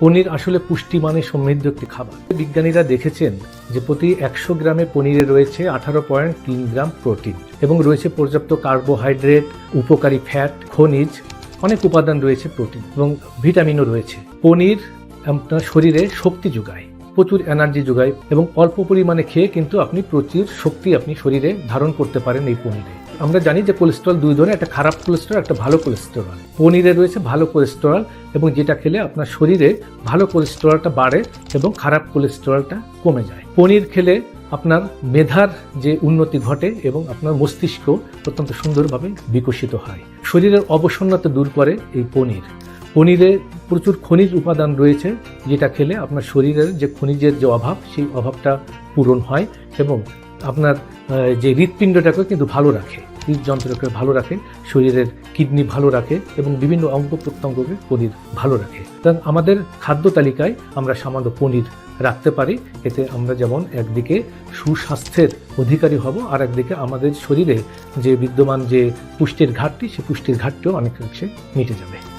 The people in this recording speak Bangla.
পনির আসলে পুষ্টিমানে সমৃদ্ধ একটি খাবার। বিজ্ঞানীরা দেখেছেন যে প্রতি একশো গ্রামে পনিরে রয়েছে আঠারো পয়েন্ট তিন গ্রাম প্রোটিন এবং রয়েছে পর্যাপ্ত কার্বোহাইড্রেট, উপকারী ফ্যাট, খনিজ, অনেক উপাদান রয়েছে প্রোটিন এবং ভিটামিনও রয়েছে। পনির আপনার শরীরে শক্তি যোগায়, প্রচুর এনার্জি যোগায় এবং অল্প পরিমাণে খেয়ে কিন্তু আপনি প্রচুর শক্তি আপনি শরীরে ধারণ করতে পারেন এই পনিরে। আমরা জানি যে কোলেস্ট্রল দুই ধরনের একটা খারাপ কোলেস্ট্রল, একটা ভালো কোলেস্টেরল। পনিরে রয়েছে ভালো কোলেস্টেরল এবং যেটা খেলে আপনার শরীরে ভালো কোলেস্টেরলটা বাড়ে এবং খারাপ কোলেস্টেরলটা কমে যায়। পনির খেলে আপনার মেধার যে উন্নতি ঘটে এবং আপনার মস্তিষ্ক অত্যন্ত সুন্দরভাবে বিকশিত হয়। শরীরের অবসন্নতা দূর করে এই পনির। পনিরে প্রচুর খনিজ উপাদান রয়েছে, যেটা খেলে আপনার শরীরের যে খনিজের যে অভাব, সেই অভাবটা পূরণ হয় এবং আপনার যে হৃৎপিণ্ডটাকে কিন্তু ভালো রাখে। হৃদযন্ত্রকে ভালো রাখে, শরীরের কিডনি ভালো রাখে এবং বিভিন্ন অঙ্গ প্রত্যঙ্গকে পনির ভালো রাখে। তাই আমাদের খাদ্য তালিকায় আমরা সামান্য পনির রাখতে পারি। এতে আমরা যেমন একদিকে সুস্বাস্থ্যের অধিকারী হব, আর একদিকে আমাদের শরীরে যে বিদ্যমান যে পুষ্টির ঘাটতি, সে পুষ্টির ঘাটতিও অনেকাংশে মিটে যাবে।